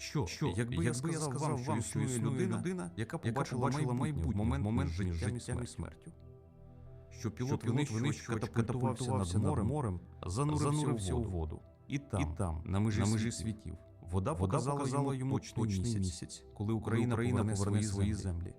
Що, Що, якби, я сказав, вам, що існує людина, яка побачила, побачила майбутнє в момент, момент життя, життям і смертю? Що пілот винищувач катапультувався над морем, морем занурився у воду. І там, І там, на межі, на межі світів, вода, вода показала, йому точний точний місяць, коли Україна, Україна поверне свої свої землі.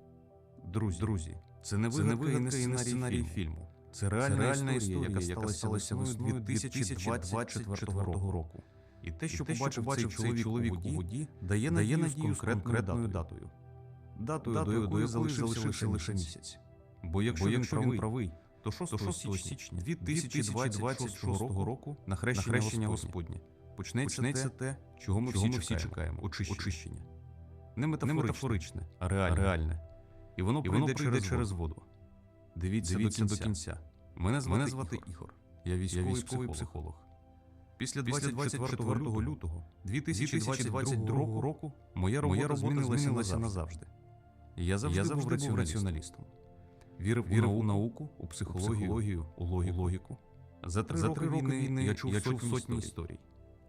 Друзі, Друзі, це не вигадка і не сценарій, фільму. Це Це реальна, реальна історія, історія, яка сталася весною 2024 року. І те, що те, що побачив побачив цей чоловік у воді, дає надію надію з конкретною датою. Датою, Датою, до якої залишився залишився лише місяць. Бо якщо, Бо якщо він правий, то 6, то 6 січня січня 2026 року на хрещення, хрещення Господнє почнеться, почнеться те, чого ми чого всі, чекаємо. чекаємо. Очищення. Очищення. Не метафоричне, Не метафоричне, а реальне. реальне. І воно І прийде, воно прийде через, через воду. Дивіться, Дивіться до, до кінця. кінця. Мене звати, Мене звати Ігор. Ігор. Я військовий, Я військовий психолог. Після Після 24 24 лютого 2022 2022 року моя робота, змінилася, назавжди. Я завжди, був раціоналістом. Вірив, у науку, у психологію, у логіку. За три, роки, війни я чув сотні, історій.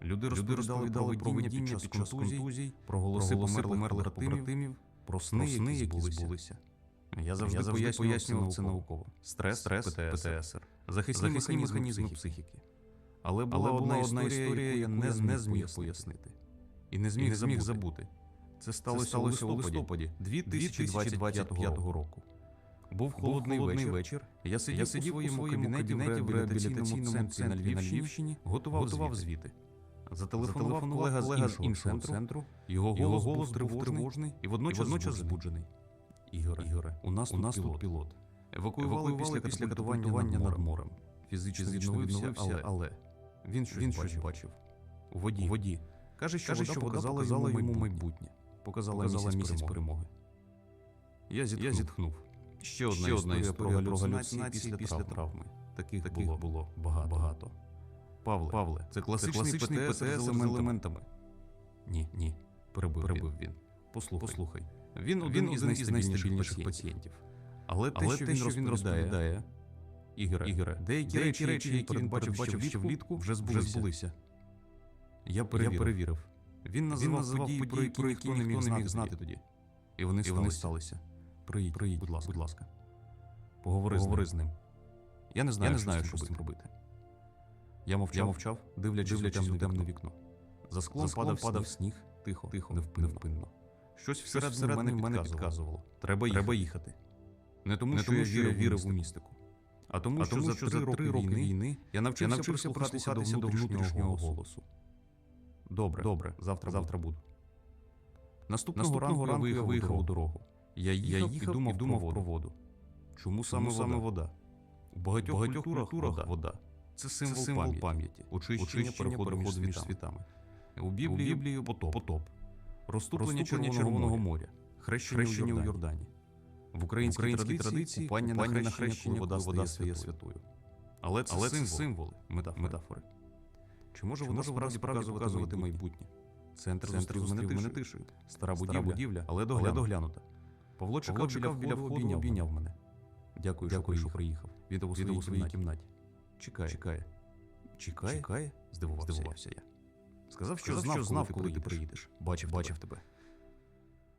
Люди розповідали про видіння під час контузій, про голоси померлих побратимів, про сни, які збулися. Я завжди, Я завжди пояснював, це науково. Стрес, Стрес, ПТСР, захисні, захисні механізми, механізми психіки. Але була, Але була одна історія, яку я не, я не зміг зміг пояснити. І не зміг, не зміг забути. Це сталося, сталося у листопаді листопаді 2025 року. Був холодний, холодний вечір. Я сидів, Я сидів у своєму своєму кабінеті кабінеті в реабілітаційному центрі на Львівщині, Львівщині, готував, готував звіти. Зателефонував колега з іншого, іншого центру. Його Його голос, голос був був тривожний, тривожний і водночас, і водночас збуджений. Ігоре, Ігоре, у нас, у нас тут пілот. пілот. Евакуювали, Евакуювали після катапультування над морем. Фізично, відновився, але, але він щось, Він бачив. щось бачив. У воді. У воді. Каже, що, Каже, вода що показала, показала йому майбутнє. Показала, Показала місяць, місяць перемоги. Я зітхнув. Я зітхнув. Ще одна, Ще одна історія, історія про галюцинації після, після травми. Таких, Таких було, було багато. багато. Павле, Павле, це класичний, класичний ПТС, ПТС з елементами. елементами. Ні, ні, перебив, Перебив він. Послухай. Послухай. Він один, Він із найстабільніших найстабільніших пацієнтів. Але те, що, те, він, що він розповідає, розповідає, Ігоре, Ігоре, деякі, речі, які він передбачив, ще влітку, вже збулися. збулися. Я перевірив. Я перевірив. Він називав, Він називав події, події, про які ніхто не міг знати тоді. І вони І вони сталися. Приїдь, Приїдь, будь ласка. будь ласка. Поговори, Поговори з ним. Я не знаю, Я не знаю, що з цим робити. Я мовчав, Я мовчав, дивлячись, дивлячись у темне вікно. За склом, падав, падав сніг, тихо, тихо, невпинно. невпинно. Щось всередині мене підказувало. Треба їхати. Треба їхати. Не тому, що, я вірив, у містику, а тому, А що, тому, що за три роки війни, війни я навчився, я навчився прислухатися прислухатися до внутрішнього голосу. Добре, добре, завтра, завтра буду. Наступного, Наступного ранку я виїхав у дорогу. Я їхав, їхав і думав, і думав про воду. Чому саме, Чому саме вода? вода? У багатьох, багатьох культурах, культурах вода. вода. Це символ, Це символ пам'яті, очищення, очищення переходу, переходу між світами. У Біблії, У Біблії потоп, потоп. розступлення, Розступлення Червоного, Червоного моря, хрещення, хрещення у Йордані. В українській, українській традиції, купання, на хрещення, хрещення, коли вода вода стає святою. Але це, Але це символи, метафори. метафори. Чи може Чи вона справді показувати, показувати майбутнє? Центр, Центр зустрів мене тишею. Стара Стара будівля, будівля, але але доглянута. доглянута. Павло чекав, Павло чекав біля входу, обійняв, обійняв мене. Дякую, Дякую, що приїхав. Він у своїй, своїй кімнаті. Чекає. Чекає. Чекає? Чекає? Здивувався, Здивувався я. Сказав, що Сказав, знав, коли ти приїдеш. Бачив, бачив тебе.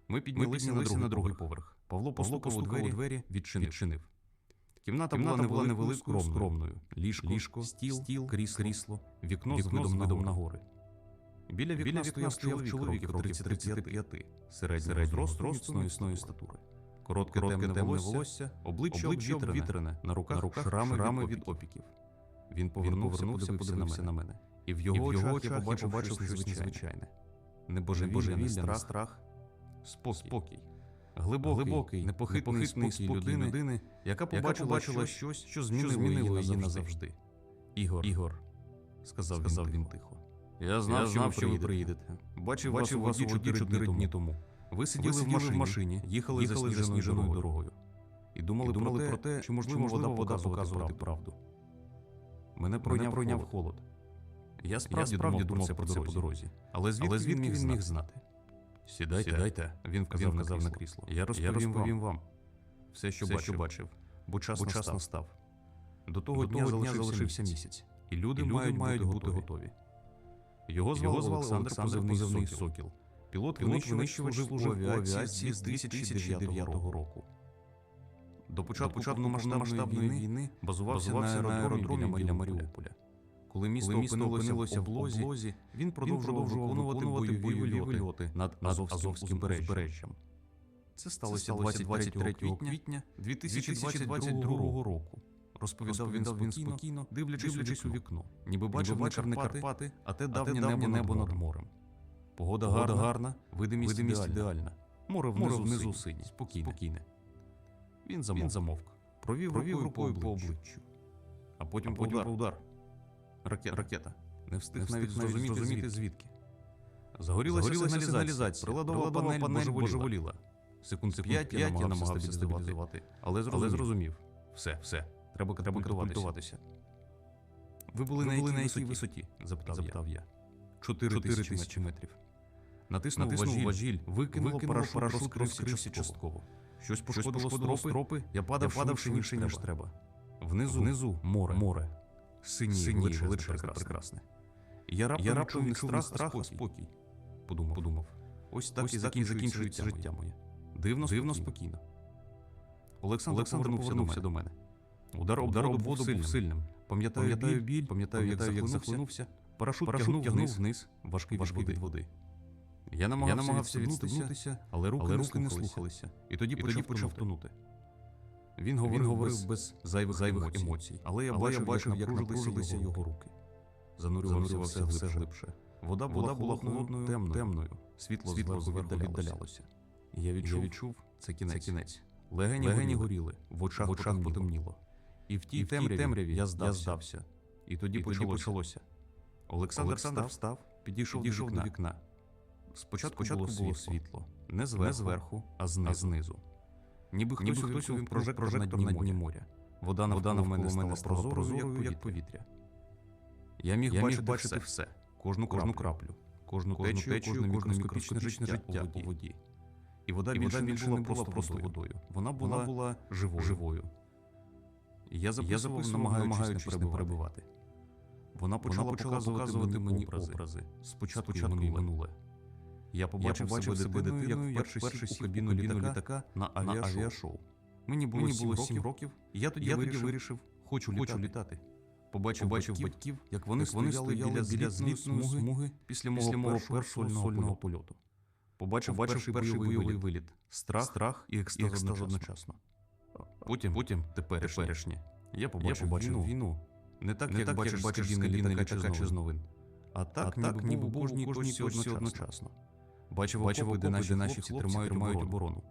Ми піднялися на другий поверх. Павло постукав у у двері, відчинив. відчинив. Кімната, Кімната була невеликою, скромною. скромною. Ліжко, Ліжко, стіл, стіл, крісло, крісло, вікно, вікно з видом, на гори. Біля вікна, Біля вікна стояв стояв чоловік, років років 35, середнього зросту, міцної статури. Коротке, Коротке темне, темне волосся, обличчя, обвітрене, обвітрене, на руках, на руках шрами, шрами від опіків. Він повернувся, повернувся, подивився, подивився на мене. І в його, І в його очах я побачив, щось незвичайне. Не Не божевілля, божевілля, не не страх, страх, спокій. Глибокий, Глибокий, непохитний, непохитний спокій людини, людини, яка яка побачила, побачила щось, що що змінило, змінило її її назавжди. Ігор, Ігор, сказав, сказав він тихо. Я знав, Я що, знав, що ви приїдете. Бачив, Бачив вас у воді 4 дні тому. Ви сиділи, сиділи в в машині, їхали, їхали засніженою засніженою дорогою. І думали, І думали про те, чи можливо можливо, вода показувати, показувати правду. Мене пройняв, пройняв холод. Я Я справді, справді думав про це по дорозі. Але звідки, Але звідки він міг знати? Сідайте. Сідайте. Він вказав, Він вказав на на крісло. Я розповім, розповім розповім вам все, що, Все, бачив, що бачив, бо час, бо час настав. настав. До того, До дня, того дня залишився, місяць. місяць. І люди, І люди мають, мають бути бути готові. Його звали, Його Олександр, Олександр позивний Сокіл. Сокіл. Пілот Пілот винищувач служив у авіації з з 2009 року. До початку повномасштабної війни базувався, базувався на аеродромі біля Маріуполя. Коли місто, Коли місто опинилося, в облозі, облозі, він продовжував виконувати бойові вильоти над Азовським узбережжям. Це сталося сталося 23 квітня квітня 2022 2022 року. Розповідав він спокійно, спокійно, дивлячись, дивлячись у вікно. Ніби бачив, не Карпати, Карпати, а те давнє небо, небо над морем. Погода, гарна, гарна, видимість, видимість ідеальна. Море внизу, внизу синє, спокійне. спокійне. Він замовк. Він замовк. Провів, Провів рукою, рукою по обличчю. А потім, А потім удар. по удар. Ракета. Ракета. Не встиг, Не встиг навіть навіть зрозуміти, зрозуміти, звідки. Загорілася, Загорілася сигналізація. Приладова, панель, панель божеволіла. Секунд Секунд 5 п'ять я я намагався намагався стабілізувати. Але Але зрозумів. зрозумів. Все, все. Треба катапультуватися. Ви були, на, були якій на якій висоті? Запитав, Запитав я. Чотири Чотири тисячі тисячі метрів. Натиснув, Натиснув важіль, викинуло, парашут, парашут розкрився, частково. Щось пошкодило, пошкодило стропи, я падав, я падав швидше, ніж треба. Внизу, Внизу море. море. Синій, величезне, величезне, прекрасне. прекрасне. Я раптом, раптом не страх, страх, а спокій. Подумав, подумав. Ось так Ось і закінчується життя моє. Дивно, дивно спокійно. Олександр, Олександр повернувся, повернувся до мене. Удар об Удар об воду воду був був сильним. Пам'ятаю, Пам'ятаю біль, біль, пам'ятаю, як як захлинувся. Парашут, Парашут тягнув тягнув вниз, вниз, важкий, важкий від води. Я намагався, Я намагався відстебнутися, але руки, але руки не слухалися. слухалися. І тоді, І почав, тоді почав тонути. Він говорив, Він говорив без, без зайвих, зайвих емоцій. емоцій. Але я Але бачив, я бачив, як напружилися його руки. Занурювався, все все глибше. Вода була, Вода була холодною, темною. темною. Світло, Світло зверху віддалялося. І я відчув, Я відчув, це кінець. це кінець. Легені, Легені горіли, в очах, в очах потемніло. потемніло. І в тій, І в тій темряві, темряві я здався. я здався. І тоді, І почалося. почалося. Олександр, Олександр встав, підійшов, підійшов до вікна. Спочатку, Спочатку було, світло. світло. Не зверху, Не зверху, а знизу. а знизу. Ніби хтось, Ніби хтось увімкнув прожектор, прожектор на дні моря. Вода навколо Вода мене стала мене прозорою, прозорою, як як повітря. Я міг Я міг бачити, бачити все. Кожну, кожну краплю, кожну течію, течію, кожне мікроскопічне життя життя у воді. І вода І більше, вода більше не була просто водою. Вона була, Вона була живою. живою. І я записував, записував, намагаючись, не перебивати. Вона почала, почала показувати мені образи. образи. Спочатку, Спочатку минуле. минуле. Я побачив, побачив себе дитиною, дитиною, як вперше сів у кабіну літака, літака на авіашоу. авіашоу. Мені було, Мені було років, сім років, і я тоді, я тоді вирішив, вирішив, хочу, хочу літати. Побачив, Побачив батьків, як вони, як вони стояли біля, біля злітної смуги смуги після мого, першого, першого сольного, сольного польоту. Побачив, Побачив перший перший бойовий бойовий виліт. Страх, страх і екстаз, екстаз одночасно. одночасно. Потім, потім теперішнє. Теперішнє. Я побачив, Я побачив війну. війну. Не так, Не як так, бачиш як бачиш з кабіни літака літака чи з новин. А так, так, ніби, був у кожній точці точці одночасно. Бачив, окопи, де наші наші хлопці тримають тримають оборону.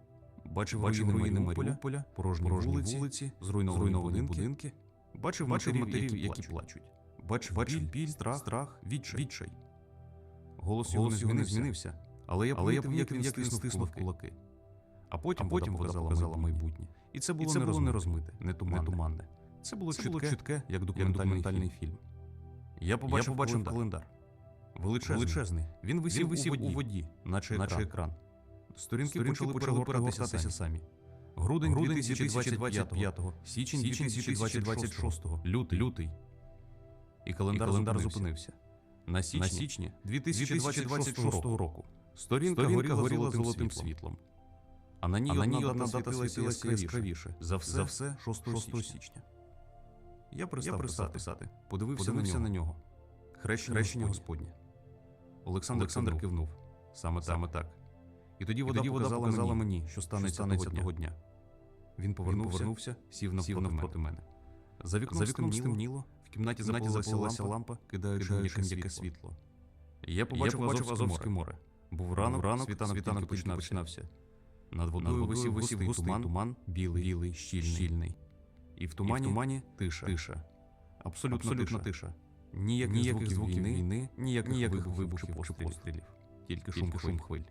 Бачив Бачив руїни Маріуполя, Маріуполя, порожні порожні вулиці, вулиці, зруйновані зруйновані будинки. будинки. Бачив Бачив матерів, які, які плачуть. Бачив, Бачив біль, біль, страх, страх, відчай. відчай. Голос, Голос його не змінився, але я Але помітив, як він як стиснув стиснув кулаки. А потім, А потім вода показала, майбутнє. І це було, це не, було розмите, не розмите, не туманне. не туманне. Це було Це чітке, було чітке, як як документальний, документальний фільм. Я побачив, Я побачив календар. Величезний. Величезний. Він висів, Він висів у, воді, у воді, наче, наче екран. екран. Сторінки, Сторінки почали почали перегортатися самі. Грудень, Грудень 2025, 2025, січень січень 2026, лютий, лютий. І календар, І календар зупинився. На січні, На січні 2026 2026 року. Сторінка, Сторінка горіла, горіла золотим, золотим світлом. А на ній А на одна, ній одна дата світилася яскравіше. За все, За все 6, 6 січня. Я перестав, Я перестав писати. Подивився, Подивився на нього. Хрещення, Хрещення Господнє. Олександр, Олександр кивнув. Саме, Саме так. І тоді вода, тоді вода показала, показала мені, що станеться, що станеться того дня. Він повернувся, Він повернувся, сів навпроти, сів навпроти мене. За вікном, За вікном стемніло, в кімнаті кімнаті запалилася лампа, кидаючи м'яке світло. Я побачив, побачив Азовське, Азовське море. Був ранок, ранок, світанок, світанок тільки починався. Над водою, водою висів, густий туман, туман, білий, білий щільний. щільний. І в тумані, І в тумані тиша. тиша. Абсолютно, Абсолютно тиша. Ніяких, Ніяких звуків, війни, війни, ніяких, ніяких вибухів, чи пострілів. Тільки Тільки шум, шум шум хвиль.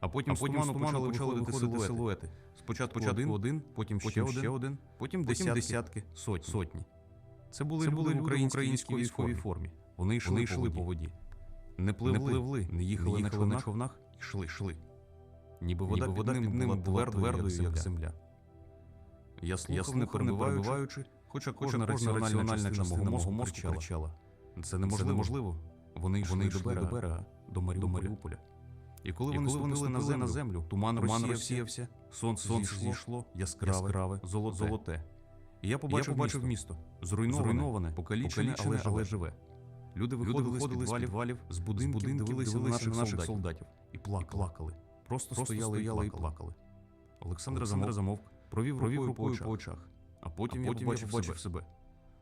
А потім, А потім з туману почали виходити силуети. силуети. Спочатку, Спочатку один, один, потім, потім ще, ще один, один, потім, десятки, десятки, сотні. сотні. Це були, Це люди були в люди в українській українській військовій формі. Вони йшли, Вони йшли по воді. Не пливли, Не пливли, не їхали, не на, їхали на човнах, йшли, йшли. Ніби Ніби вода, вода під ними була твердою, як земля. Я слухав, не перебиваючи, хоча кожна раціональна частина частина мого мозку кричала. Це неможливо. Вони йшли, Вони йшли йшли до до берега, до Маріуполя. І коли І вони ступили на землю, на землю, туман, туман розсіявся, сонце, сонце зійшло, зійшло, яскраве, яскраве, золоте. золоте. І я побачив, Я побачив місто, зруйноване, зруйноване, покалічене, але, але живе. Люди виходили, виходили з з підвалів, з будинків, будинків, дивилися, на на наших наших солдатів і плакали. плакали. Просто, Просто стояли, стояли і і плакали. Олександр Олександр замовк, провів, провів рукою по очах. А потім, А я потім побачив, я побачив себе.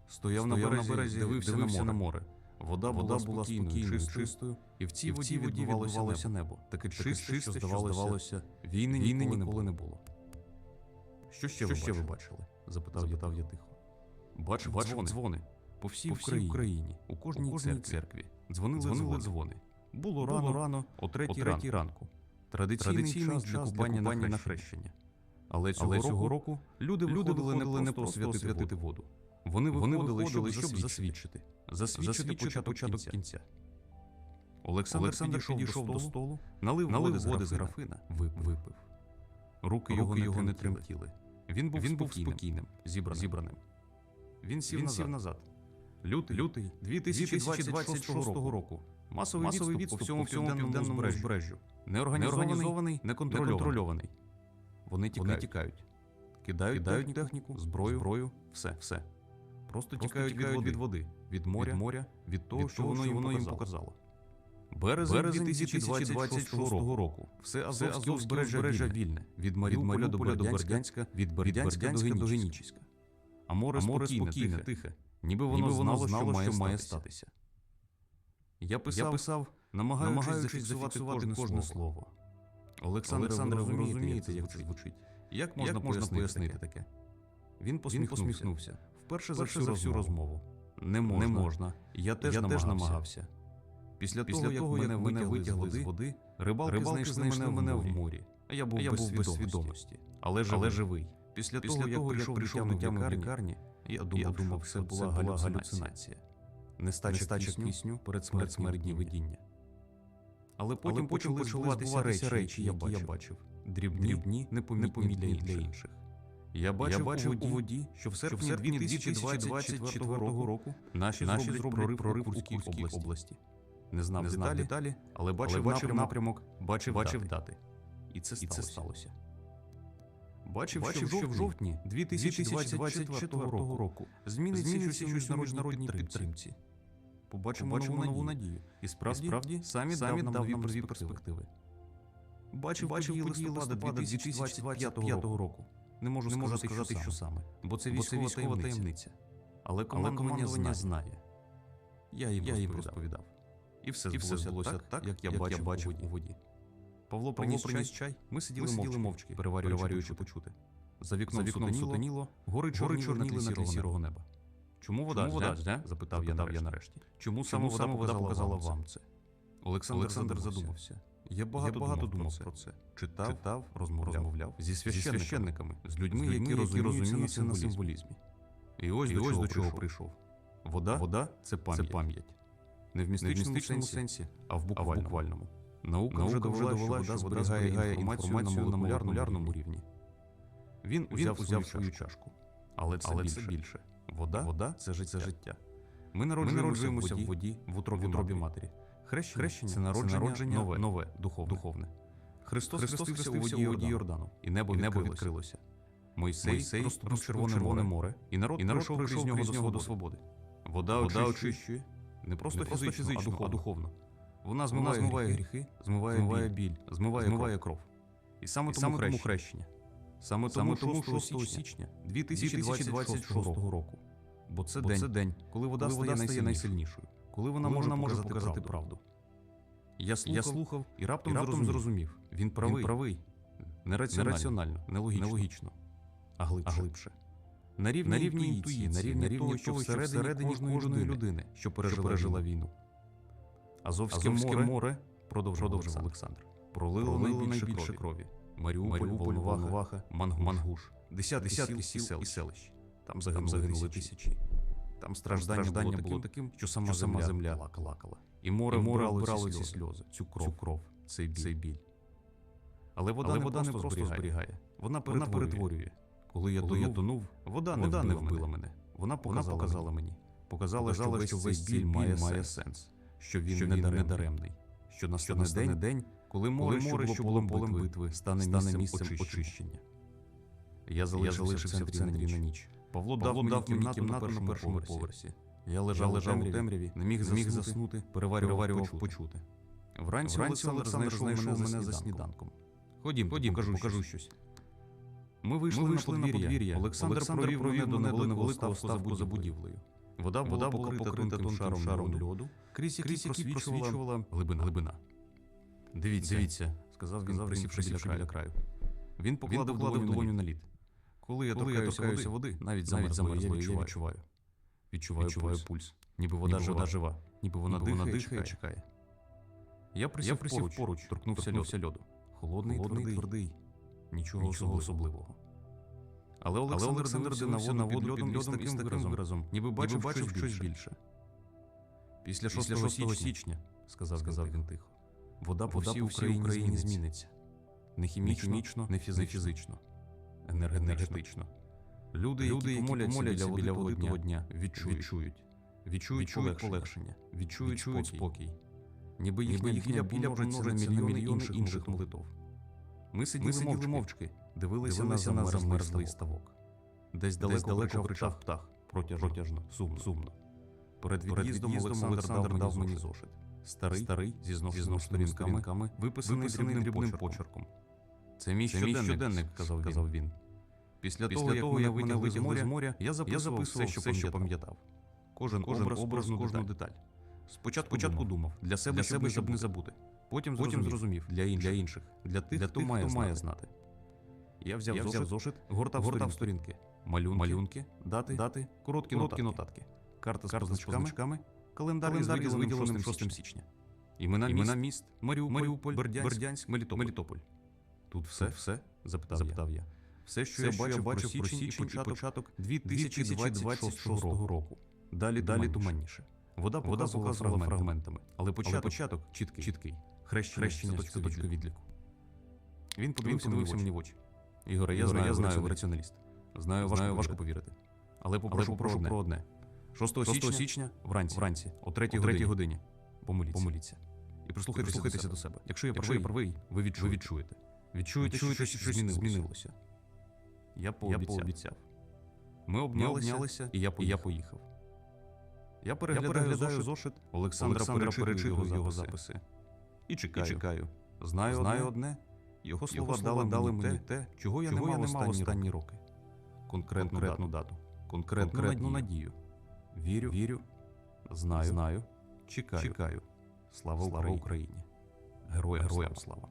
Стояв, на Стояв на березі, дивився, дивився на на море. Вода, Вода була була спокійною, чистою, чистою, і в цій і в воді відбувалося небо. Таке чисте, що здавалося, війни, війни ніколи, не було. Що ще, Що ви, ще ви бачили? Запитав, Запитав я тихо. Бачив, дзвони. дзвони. По всій, По всій Україні. Україні. У кожній, У кожній церкві. церкві. Дзвонили, Дзвонили дзвони. дзвони. Було рано, рано, о третій, ранку. Традиційний, Традиційний час для купання, на хрещення. Але цього, Але цього року, люди люди виходили, не просто освятити воду. Вони Вони виходили, щоб засвідчити. Засвідчити, засвідчити початок, початок кінця. кінця. Олександр, Олександр підійшов, до столу, налив, налив води, води з графина, випив. Руки, Руки його, не, тремтіли. Він був Він був спокійним, спокійним, зібраним. зібраним. Він сів, Він назад. сів назад. Лютий, Лютий 2026 року. Масовий, Масовий відступ, відступ по всьому всьому південному південному узбережжю. Неорганізований, Неорганізований, неконтрольований. Вони тікають. Вони тікають. Кидають, Кидають техніку, зброю, зброю, все. все. Просто, Просто тікають, тікають від, води, від моря, Від моря, від того, від що воно, воно їм показало. Березень, Березень 2026 року. Все Азовське узбережжя вільне. вільне. Від Маріуполя до Бердянська, від Бердянська, до. Генічеська. А море, А море спокійне, спокійне, тихе. Ніби воно, Ніби воно знало, знало, що, що має має статися. Я писав, Я писав, намагаючись, намагаючись зафіксувати зафіксувати кожне, кожне слово. Олександр, Олександре, ви розумієте, як це звучить? Як Як можна, можна пояснити, таке? Він Він посміхнувся. посміхнувся. Вперше за всю, за всю розмову. Не можна. Не можна. Я теж, Я намагався. намагався. Після, Після того, як мене як витягли, мене витягли з води, рибалки, рибалки знайшли, мене в морі. А я був, я без, був без свідомості. свідомості. Але живий. Але живий. Після, Після того, як того, як прийшов, прийшов до тями в лікарні, я думав, я думав, що це була галюцинація. галюцинація. Нестача, Нестача кисню, перед смертні видіння. Але потім, потім почали збуватися збуватися речі, які я бачив. Дрібні, Дрібні, непомітні, для інших. Я бачив, Я бачив у воді, що в серпні, 2024 року наші, наші зроблять прорив, прорив у у Курській області. області. Не знав, Не деталі, знав деталі, але бачив, але бачив напрямок, бачив, бачив дати. І це І сталося. це сталося. Бачив, Бачив, що в жовтні 2024 року зміниться щось у у міжнародній підтримці. підтримці. Побачимо, Побачимо нову надію. І справді, І справді, самі, саміт дав нам нові нові перспективи. Бачив, Бачив події листопада листопада 2025 року. Не можу Не можу сказати, сказати, що саме, бо це бо це військова, військова таємниця. таємниця. Але командування, командування знає. Я їм Я їм розповідав. І все, І все збулося так, як я бачив, у воді. Павло Павло приніс приніс чай, ми сиділи, ми сиділи мовчки, переварюючи, переварюючи почути. За вікном, За вікном сутеніло, сутеніло, гори чорніли на тлі сірого неба. Чому вода, Чому вода жде? запитав, я, я нарешті. Чому саме вода показала, вам вам це? Олександр, Олександр задумався. Я багато, багато думав, про це. Читав, Читав, розмовляв, розмовляв зі священниками, священниками, з людьми, з людьми, які, розуміються на розуміються на символізмі. І ось, І до, ось чого до чого прийшов. Вода, Вода це пам'ять. це пам'ять. Не в містичному, містичному сенсі, а в а в буквальному. буквальному. Наука, вже довела, що вода зберігає інформацію на молекулярному рівні. Він узяв, узяв свою чашку. Але це Але більше. це більше. Вода, Вода це життя. це життя. Ми народжуємося, в воді, в утробі, в утробі матері. Хрещення, Хрещення це народження, народження нове, нове, духовне. духовне. Христос, хрестився у воді Йордану, і небо, і небо відкрилося. Мойсей, Мойсей розступив Червоне, Червоне море, і народ, і народ прийшов крізь нього, до до свободи. Вода, Вода очищує не просто, не просто фізично, фізично, а духовно. Вона Вона змиває, змиває гріхи, змиває, змиває біль, змиває, змиває кров. І саме І тому, саме тому хрещення. Саме Саме тому тому 6 6 січня 2026 року. Бо це Бо день, це день, коли вода коли вода стає найсильнішою, коли вона коли може, вона показати, показати правду. Я слухав, Я слухав і раптом, і раптом зрозумів. зрозумів. Він правий, Він правий. нераціонально, Нераціонально, нелогічно, нелогічно, а глибше. а глибше. На рівні, На рівні інтуїції, інтуїції, на рівні, того, що всередині кожної людини, що пережила, пережила війну. Азовське, Азовське море, море продовжив, продовжив Олександр. Пролило, найбільше, найбільше крові. Маріуполь, Маріуполь, Волноваха, Волноваха, Мангуш. Мангуш. Десятки, Десятки сіл, сіл і селищ. Там Там загинули, загинули тисячі. Там страждання, страждання було, таким, що сама що земля, сама земля плакала. І море, І море вбирало ці сльози, цю кров, Цю кров, цей біль. цей біль. Але вода, Але не, вода просто не просто зберігає. Вона Вона перетворює. перетворює. Коли я Коли я тонув, вода, не, вода вбила не вбила мене. Вона Вона показала, показала мені. Показала, Показала, що весь цей біль має сенс. Що він, що не він даремний. Що Що настане настане день, Коли море, що було полем битви, стане місцем очищення. Я залишився в центрі на ніч. Павло дав мені кімнату на першому поверсі. Я лежав, лежав у темряві, не міг заснути, заснути переварював почути. Вранці, Олександр знайшов мене, мене за сніданком. Ходім, ходім, покажу, покажу щось. Ми вийшли, Ми вийшли на подвір'я. Олександр, Олександр провів провів мене до невеликого ставку за будівлею. Вода, Вода була була покрита тонким шаром, шаром льоду, крізь який просвічувала глибина. глибина. Дивіться, Дивіться, сказав він, присівши біля краю. Він покладав долоню на лід. Коли я Коли я торкаюся торкаюся води, води, навіть замерзлої, я замерзлої, я відчуваю. Відчуваю, Відчуваю пульс. пульс. Ніби вода Ніби жива, вода жива. Ніби вона Ніби дихає, дихає, чекає. Я присів, Я присів поруч, поруч, торкнувся, торкнувся льоду. Холодний, Холодний, твердий, твердий. Нічого, Нічого особливого. Але Олександр, Але Олександр дивився на воду, під льодом із таким виразом, ніби бачив, бачив щось, щось більше. Після 6, 6 січня, січня, сказав, сказав він тихо, вода по всій Україні, Україні зміниться. Не хімічно, хімічно, не фізично, не фізично. Енергетично. Люди, Люди, які помоляться біля біля того дня, відчують, відчують, відчують, Відчують полегшення, відчують, відчують спокій. Ніби їхня, їхня біля помножиться на мільйони інших, інших молитов. Ми сиділи, сиділи мовчки, мовчки, дивилися, дивилися на замерзлий ставок. Десь далеко, далеко кричав кричав птах, протяжно, протяжно. Сумно, сумно. Перед від'їздом від'їздом Олександр дав мені зошит. Старий, Старий, зі зношеними зношеними сторінками, виписаний виписаний дрібним дрібним почерком. Це мій Це щоденник, щоденник, казав, сказав він. Після, Після того, як того, мене як мене витягли з моря, я записував, все, що пам'ятав. пам'ятав. Кожен, Кожен образ, образ, кожну, кожну деталь. Спочатку, Спочатку спочатку думав, для себе, для себе, щоб не забути. Потім, Потім зрозумів, для інших, для інших, для тих, для хто, має, хто має знати. Я взяв, Я зошит, взяв зошит, гортав, гортав сторінки, малюнки, малюнки, дати, дати короткі, короткі нотатки, карта з позначками, позначками, календар, календар із виділеним виділеним 6 6 січня. Імена, Імена міст, Маріуполь, Бердянськ, Мелітополь. Тут все, Тут все, запитав, запитав я. Все, що Все, я що бачив, я бачив про січень січень і початок 2026 2026 року. Далі, далі туманніше. Вода Вода показувала фрагментами, але початок, Але початок чіткий. чіткий. Хрещення, Хрещення це точка, точка відліку. Він подивився, подивився мені в очі. Ігоре, я Ігоре, я я знаю, раціоналіст. Знаю, Знаю, важко важко повірити. Але попрошу, попрошу про, одне. 6 6 січня, січня вранці, вранці о 3 о годині, годині помоліться. помоліться. І прислухайтеся, прислухайтеся до себе. Якщо я Якщо я правий, ви відчуєте. Відчуєте. Що що щось щось змінилося. Я Я пообіцяв. пообіцяв. Ми обнялися, обнялися, і я і я поїхав. Я переглядаю, переглядаю зошит, Олександра, Олександра перечитую його, записи. І чекаю. І чекаю. Знаю, Знаю одне. Його слова, Його слова дали, мені те, чого я чого не я мав останні роки. Конкретну, Конкретну дату. Конкретну, Конкретну надію. Вірю, вірю, знаю, знаю, чекаю. чекаю. Слава, Слава Україні. Героям, Героям слава.